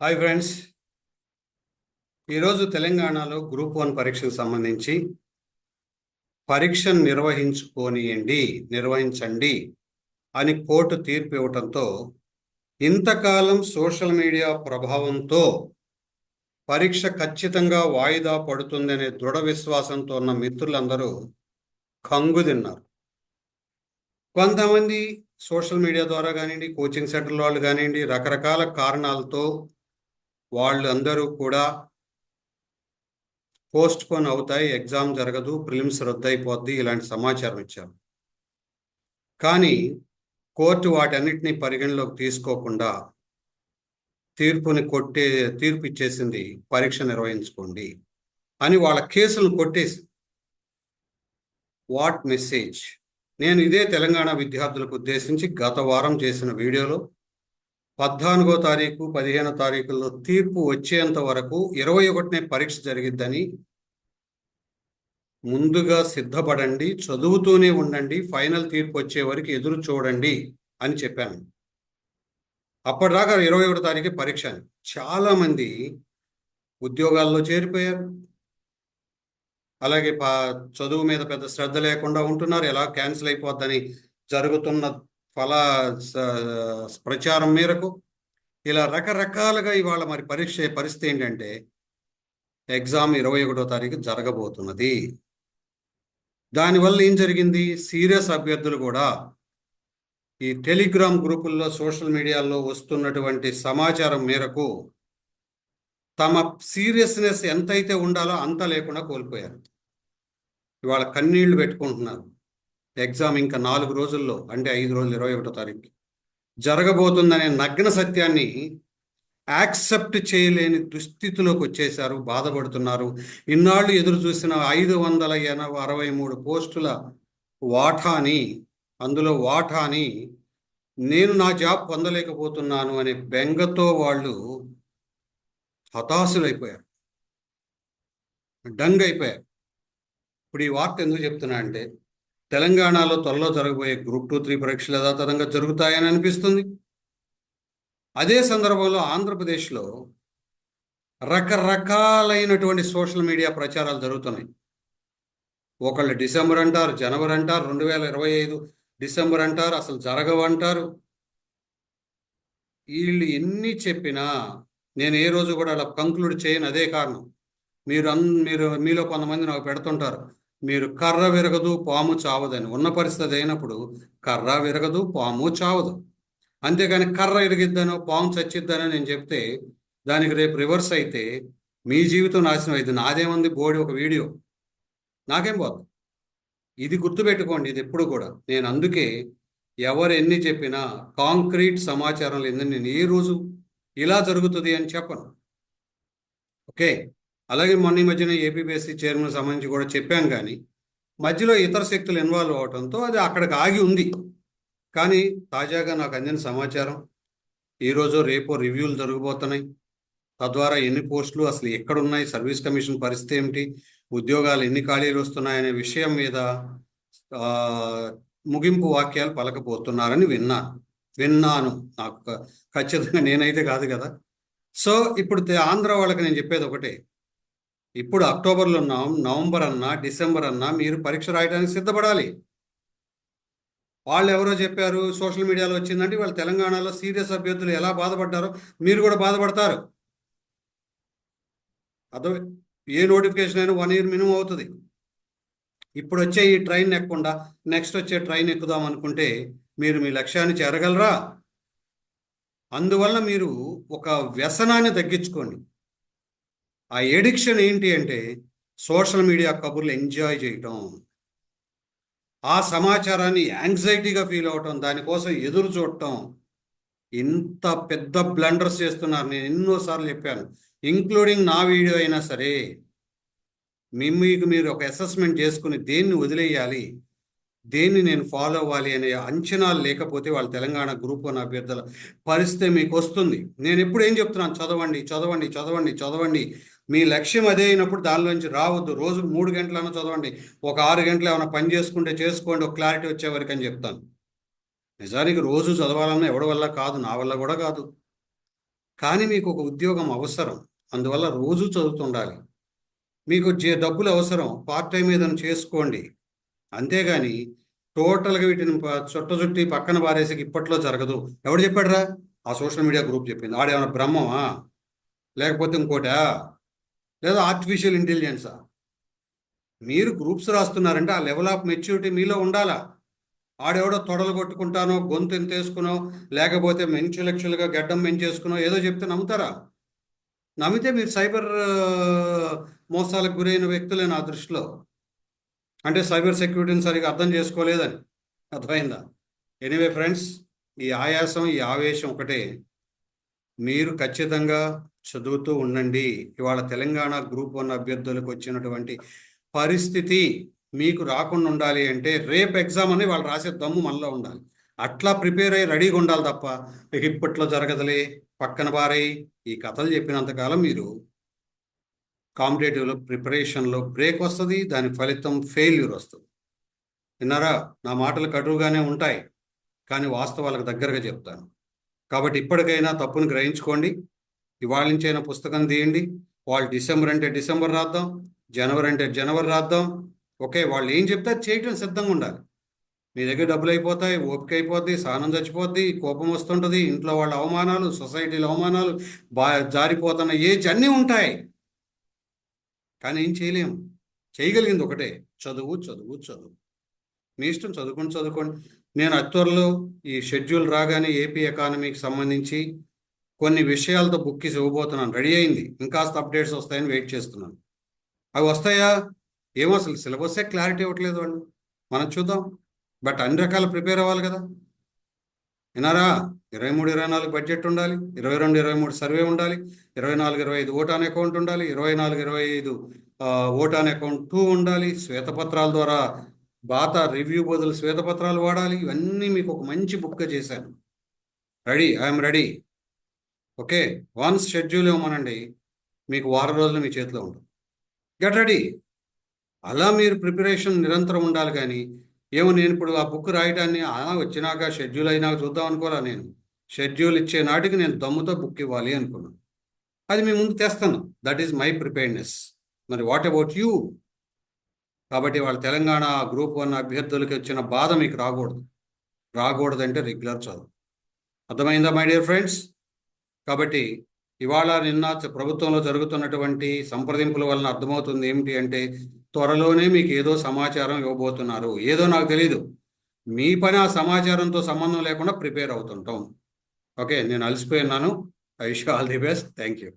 Hi friends. ఈరోజు తెలంగాణలో group one పరీక్షకు సంబంధించి పరీక్షను నిర్వహించుకోనియండి నిర్వహించండి అని కోర్టు తీర్పు ఇవ్వటంతో ఇంతకాలం సోషల్ మీడియా ప్రభావంతో పరీక్ష ఖచ్చితంగా వాయిదా పడుతుందనే దృఢ విశ్వాసంతో ఉన్న మిత్రులందరూ కంగుదిన్నారు కొంతమంది సోషల్ మీడియా ద్వారా కానివ్వండి కోచింగ్ సెంటర్ల వాళ్ళు కానివ్వండి రకరకాల కారణాలతో వాళ్ళందరూ కూడా పోస్ట్ పోన్ అవుతాయి ఎగ్జామ్ జరగదు ప్రిలిమ్స్ రద్దయిపోద్ది ఇలాంటి సమాచారం ఇచ్చారు. కానీ కోర్టు వాటన్నిటినీ పరిగణలోకి తీసుకోకుండా తీర్పుని కొట్టే తీర్పు ఇచ్చేసింది పరీక్ష నిర్వహించుకోండి అని వాళ్ళ కేసులను కొట్టేసి వాట్ మెసేజ్? నేను ఇదే తెలంగాణ విద్యార్థులకు ఉద్దేశించి గత వారం చేసిన వీడియోలో పద్నాలుగో తారీఖు పదిహేనో తారీఖుల్లో తీర్పు వచ్చేంత వరకు ఇరవై ఒకటినే పరీక్ష జరిగిద్దని ముందుగా సిద్ధపడండి చదువుతూనే ఉండండి ఫైనల్ తీర్పు వచ్చే వరకు ఎదురు చూడండి అని చెప్పాను. అప్పటిదాకా ఇరవై ఒకటో తారీఖు పరీక్ష అని. ఉద్యోగాల్లో చేరిపోయారు. అలాగే చదువు మీద పెద్ద శ్రద్ధ లేకుండా ఉంటున్నారు. ఎలా క్యాన్సిల్ అయిపోద్దని జరుగుతున్న ఫలా ప్రచారం మేరకు ఇలా రకరకాలుగా ఇవాళ మరి పరీక్ష పరిస్థితి ఏంటంటే ఎగ్జామ్ ఇరవై ఒకటో తారీఖు జరగబోతున్నది. దానివల్ల ఏం జరిగింది? సీరియస్ అభ్యర్థులు కూడా ఈ టెలిగ్రామ్ గ్రూపుల్లో సోషల్ మీడియాలో వస్తున్నటువంటి సమాచారం మేరకు తమ సీరియస్నెస్ ఎంతైతే ఉండాలో అంత లేకుండా కోల్పోయారు. ఇవాళ కన్నీళ్ళు పెట్టుకుంటున్నారు. ఎగ్జామ్ ఇంకా నాలుగు రోజుల్లో అంటే ఐదు రోజులు ఇరవై ఒకటో తారీఖు జరగబోతుందనే నగ్న సత్యాన్ని యాక్సెప్ట్ చేయలేని దుస్థితిలోకి వచ్చేశారు బాధపడుతున్నారు. ఇన్నాళ్ళు ఎదురు చూసిన ఐదు వందల ఎనభై అరవై మూడు పోస్టుల వాటాని అందులో వాటాని నేను నా జాబ్ పొందలేకపోతున్నాను అనే బెంగతో వాళ్ళు హతాశులైపోయారు. డంగ్ అయిపోయారు. ఇప్పుడు ఈ వార్త ఎందుకు చెప్తున్నా అంటే తెలంగాణలో త్వరలో జరగబోయే గ్రూప్ టూ త్రీ పరీక్షలు యథాతథంగా జరుగుతాయని అనిపిస్తుంది. అదే సందర్భంలో ఆంధ్రప్రదేశ్లో రకరకాలైనటువంటి సోషల్ మీడియా ప్రచారాలు జరుగుతున్నాయి. ఒకళ్ళు డిసెంబర్ అంటారు జనవరి అంటారు రెండు వేల ఇరవై ఐదు డిసెంబర్ అంటారు అసలు జరగవంటారు. వీళ్ళు ఎన్ని చెప్పినా నేను ఏ రోజు కూడా అలా కంక్లూడ్ చేయను అదే కారణం. మీరు అన్ మీరు మీలో కొంతమంది నాకు పెడుతుంటారు. మీరు కర్ర విరగదు పాము చావదని. ఉన్న పరిస్థితి అయినప్పుడు కర్ర విరగదు పాము చావదు. అంతేగాని కర్ర ఇరిగిద్దనో పాము చచ్చిద్దనో నేను చెప్తే దానికి రేపు రివర్స్ అయితే మీ జీవితం నాశనం అయింది. నాదేముంది? బోడి ఒక వీడియో. నాకేం పోదు. ఇది గుర్తుపెట్టుకోండి ఇది ఎప్పుడు కూడా. నేను అందుకే ఎవరు ఎన్ని చెప్పినా కాంక్రీట్ సమాచారం లేదని నేను ఏ రోజు ఇలా జరుగుతుంది అని చెప్పను. ఓకే? అలాగే మొన్న ఈ మధ్యన ఏపీబీఎస్సీ చైర్మన్ సంబంధించి కూడా చెప్పాను కానీ మధ్యలో ఇతర శక్తులు ఇన్వాల్వ్ అవడంతో అది అక్కడికి ఆగి ఉంది. కానీ తాజాగా నాకు అందిన సమాచారం ఈరోజు రేపు రివ్యూలు జరగబోతున్నాయి. తద్వారా ఎన్ని పోస్టులు అసలు ఎక్కడున్నాయి సర్వీస్ కమిషన్ పరిస్థితి ఏమిటి ఉద్యోగాలు ఎన్ని ఖాళీలు వస్తున్నాయనే విషయం మీద ముగింపు వాక్యాలు పలకపోతున్నారని విన్నాను విన్నాను. నాకు ఖచ్చితంగా నేనైతే కాదు కదా. సో ఇప్పుడు ఆంధ్ర వాళ్ళకి నేను చెప్పేది ఒకటే. ఇప్పుడు అక్టోబర్లో ఉన్నాం నవంబర్ అన్నా డిసెంబర్ అన్నా మీరు పరీక్ష రాయడానికి సిద్ధపడాలి. వాళ్ళు ఎవరో చెప్పారు సోషల్ మీడియాలో వచ్చిందంటే వాళ్ళు తెలంగాణలో సీరియస్ అభ్యర్థులు ఎలా బాధపడ్డారో మీరు కూడా బాధపడతారు. అదో ఏ నోటిఫికేషన్ అయినా వన్ ఇయర్ మినిమం అవుతుంది. ఇప్పుడు వచ్చే ఈ ట్రైన్ ఎక్కకుండా నెక్స్ట్ వచ్చే ట్రైన్ ఎక్కుదాం అనుకుంటే మీరు మీ లక్ష్యాన్ని చేరగలరా? అందువల్ల మీరు ఒక వ్యసనాన్ని తగ్గించుకోండి. ఆ ఎడిక్షన్ ఏంటి అంటే సోషల్ మీడియా కబుర్లు ఎంజాయ్ చేయటం. ఆ సమాచారాన్ని యాంగ్జైటీగా ఫీల్ అవటం దానికోసం ఎదురు చూడటం. ఇంత పెద్ద బ్లండర్స్ చేస్తున్నారు. నేను ఎన్నోసార్లు చెప్పాను. ఇంక్లూడింగ్ నా వీడియో అయినా సరే మీకు మీరు ఒక అసెస్మెంట్ చేసుకుని దేన్ని వదిలేయాలి దేన్ని నేను ఫాలో అవ్వాలి అనే అంచనాలు లేకపోతే వాళ్ళ తెలంగాణ గ్రూప్ వన్ అభ్యర్థుల పరిస్థితి మీకు వస్తుంది. నేను ఎప్పుడు ఏం చెప్తున్నాను? చదవండి చదవండి చదవండి చదవండి. మీ లక్ష్యం అదే అయినప్పుడు దానిలోంచి రావద్దు. రోజు మూడు గంటలన్నా చదవండి. ఒక ఆరు గంటలు ఏమైనా పని చేసుకుంటే చేసుకోండి. ఒక క్లారిటీ వచ్చే వరకు అని చెప్తాను. నిజానికి రోజు చదవాలన్నా ఎవడి వల్ల కాదు నా వల్ల కూడా కాదు. కానీ మీకు ఒక ఉద్యోగం అవసరం. అందువల్ల రోజు చదువుతుండాలి. మీకు జే- డబ్బులు అవసరం. పార్ట్ టైం ఏదైనా చేసుకోండి. అంతేగాని టోటల్గా వీటిని చుట్ట చుట్టి పక్కన పారేసి ఇప్పట్లో జరగదు. ఎవడు చెప్పాడురా? ఆ సోషల్ మీడియా గ్రూప్ చెప్పింది. ఆడేమైనా బ్రహ్మమా? లేకపోతే ఇంకోటా? లేదా ఆర్టిఫిషియల్ ఇంటెలిజెన్సా మీరు గ్రూప్స్ రాస్తున్నారంటే ఆ లెవెల్ ఆఫ్ మెచ్యూరిటీ మీలో ఉండాలా? ఆడెవడో తొడలు కొట్టుకుంటానో గొంతు ఎంతేసుకునో లేకపోతే మెంచులెక్చులుగా గడ్డం మెంచేసుకునో ఏదో చెప్తే నమ్ముతారా? నమ్మితే మీరు సైబర్ మోసాలకు గురైన వ్యక్తులే నా దృష్టిలో. అంటే సైబర్ సెక్యూరిటీని సరిగా అర్థం చేసుకోలేదని. అర్థమైందా? ఎనీవే ఫ్రెండ్స్ ఈ ఆయాసం ఈ ఆవేశం ఒకటే. మీరు ఖచ్చితంగా చదువుతూ ఉండండి. ఇవాళ తెలంగాణ గ్రూప్ వన్ అభ్యర్థులకు వచ్చినటువంటి పరిస్థితి మీకు రాకుండా ఉండాలి అంటే రేపు ఎగ్జామ్ అని వాళ్ళు రాసే దమ్ము మనలో ఉండాలి. అట్లా ప్రిపేర్ అయ్యి రెడీగా ఉండాలి తప్ప మీకు ఇప్పట్లో జరగదులే. పక్కన బారై ఈ కథలు చెప్పినంతకాలం మీరు కాంపిటేటివ్లో ప్రిపరేషన్లో బ్రేక్ వస్తుంది దాని ఫలితం ఫెయిల్యూర్ వస్తుంది. విన్నారా? నా మాటలు కటువుగానే ఉంటాయి. కానీ వాస్తవాలకు దగ్గరగా చెప్తాను. కాబట్టి ఇప్పటికైనా తప్పును గ్రహించుకోండి. ఇవాళ నుంచైనా పుస్తకం తీయండి. వాళ్ళు డిసెంబర్ అంటే డిసెంబర్ రాద్దాం జనవరి అంటే జనవరి రాద్దాం. ఓకే వాళ్ళు ఏం చెప్తే చేయటం సిద్ధంగా ఉండాలి. మీ దగ్గర డబ్బులు అయిపోతాయి ఓపిక అయిపోద్ది సహనం చచ్చిపోద్ది కోపం వస్తుంటుంది ఇంట్లో వాళ్ళ అవమానాలు సొసైటీలో అవమానాలు బా జారిపోతున్న ఏజ్ అన్నీ ఉంటాయి. కానీ ఏం చేయలేము చేయగలిగింది ఒకటే చదువు చదువు చదువు. మీ ఇష్టం చదువుకోండి చదువుకోండి. నేను అత్వరలో ఈ షెడ్యూల్ రాగానే ఏపీ ఎకానమీకి సంబంధించి కొన్ని విషయాలతో బుక్ ఇవ్వబోతున్నాను. రెడీ అయింది. ఇంకాస్త అప్డేట్స్ వస్తాయని వెయిట్ చేస్తున్నాను. అవి వస్తాయా? ఏమో అసలు సిలబస్సే క్లారిటీ ఇవ్వట్లేదు వాళ్ళు. మనం చూద్దాం. బట్ అన్ని రకాల ప్రిపేర్ అవ్వాలి కదా. వినారా ఇరవై మూడు ఇరవై నాలుగు బడ్జెట్ ఉండాలి. ఇరవై రెండు ఇరవై మూడు సర్వే ఉండాలి. ఇరవై నాలుగు ఇరవై ఐదు ఓటాన్ అకౌంట్ ఉండాలి. ఇరవై నాలుగు ఇరవై ఐదు ఓటాన్ అకౌంట్ టూ ఉండాలి. శ్వేతపత్రాల ద్వారా బాత రివ్యూ బదులు శ్వేతపత్రాలు వాడాలి. ఇవన్నీ మీకు ఒక మంచి బుక్గా చేశాను. Ready I'm ready okay once schedule ఇవ్వమనండి మీకు వారం రోజులు మీ చేతిలో ఉంటుంది. Get ready. అలా మీరు ప్రిపరేషన్ నిరంతరం ఉండాలి కానీ ఏమో నేను ఇప్పుడు ఆ బుక్ రాయడాన్ని అలా వచ్చినాక షెడ్యూల్ అయినాక చూద్దాం అనుకోరా నేను. షెడ్యూల్ ఇచ్చే నాటికి నేను దమ్ముతో బుక్ ఇవ్వాలి అనుకున్నాను. అది మీ ముందు తెస్తాను. దట్ ఈస్ మై ప్రిపేర్నెస్ మరి వాట్ అబౌట్ యూ కాబట్టి వాళ్ళ తెలంగాణ గ్రూప్ వన్ అభ్యర్థులకి వచ్చిన బాధ మీకు రాకూడదు. రాకూడదంటే రెగ్యులర్ చదువు. అర్థమైందా మై డియర్ ఫ్రెండ్స్ కాబట్టి ఇవాళ నిన్న ప్రభుత్వంలో జరుగుతున్నటువంటి సంప్రదింపుల వలన అర్థమవుతుంది ఏమిటి అంటే త్వరలోనే మీకు ఏదో సమాచారం ఇవ్వబోతున్నారు. ఏదో నాకు తెలియదు మీ పని ఆ సమాచారంతో సంబంధం లేకుండా ప్రిపేర్ అవుతుంటాం. ఓకే నేను అలసిపోయినాను I wish all the best. Thank you.